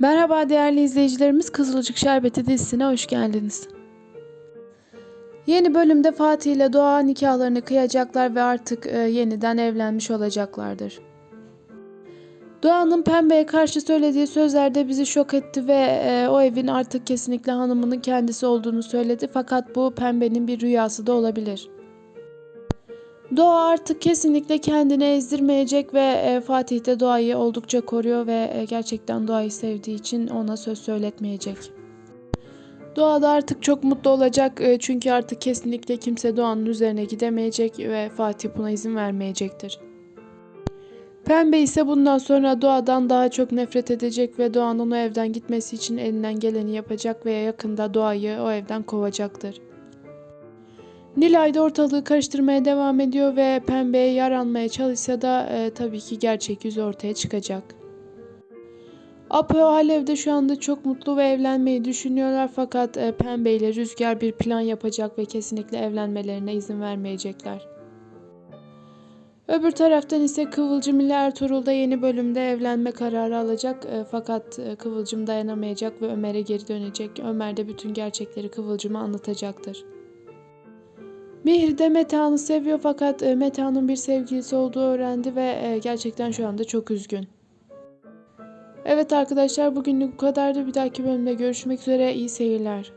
Merhaba değerli izleyicilerimiz Kızılcık Şerbeti dizisine hoş geldiniz. Yeni bölümde Fatih ile Doğa nikahlarını kıyacaklar ve artık e, yeniden evlenmiş olacaklardır. Doğan'ın Pembe'ye karşı söylediği sözlerde bizi şok etti ve e, o evin artık kesinlikle hanımının kendisi olduğunu söyledi fakat bu Pembe'nin bir rüyası da olabilir. Doğa artık kesinlikle kendini ezdirmeyecek ve e, Fatih de Doğa'yı oldukça koruyor ve e, gerçekten Doğa'yı sevdiği için ona söz söyletmeyecek. Doğa da artık çok mutlu olacak e, çünkü artık kesinlikle kimse Doğan'ın üzerine gidemeyecek ve Fatih buna izin vermeyecektir. Pembe ise bundan sonra Doğa'dan daha çok nefret edecek ve Doğan'ın o evden gitmesi için elinden geleni yapacak ve yakında Doğa'yı o evden kovacaktır. Nilay da ortalığı karıştırmaya devam ediyor ve Pembe'ye yaranmaya çalışsa da e, tabii ki gerçek yüzü ortaya çıkacak. Apo Alev de şu anda çok mutlu ve evlenmeyi düşünüyorlar fakat e, Pembe ile Rüzgar bir plan yapacak ve kesinlikle evlenmelerine izin vermeyecekler. Öbür taraftan ise Kıvılcım ile Ertuğrul da yeni bölümde evlenme kararı alacak e, fakat e, Kıvılcım dayanamayacak ve Ömer'e geri dönecek. Ömer de bütün gerçekleri Kıvılcım'a anlatacaktır. Mihri de Metehan'ı seviyor fakat e, Metehan'ın bir sevgilisi olduğu öğrendi ve e, gerçekten şu anda çok üzgün. Evet arkadaşlar bugünlük bu kadardı. Bir dahaki bölümde görüşmek üzere. İyi seyirler.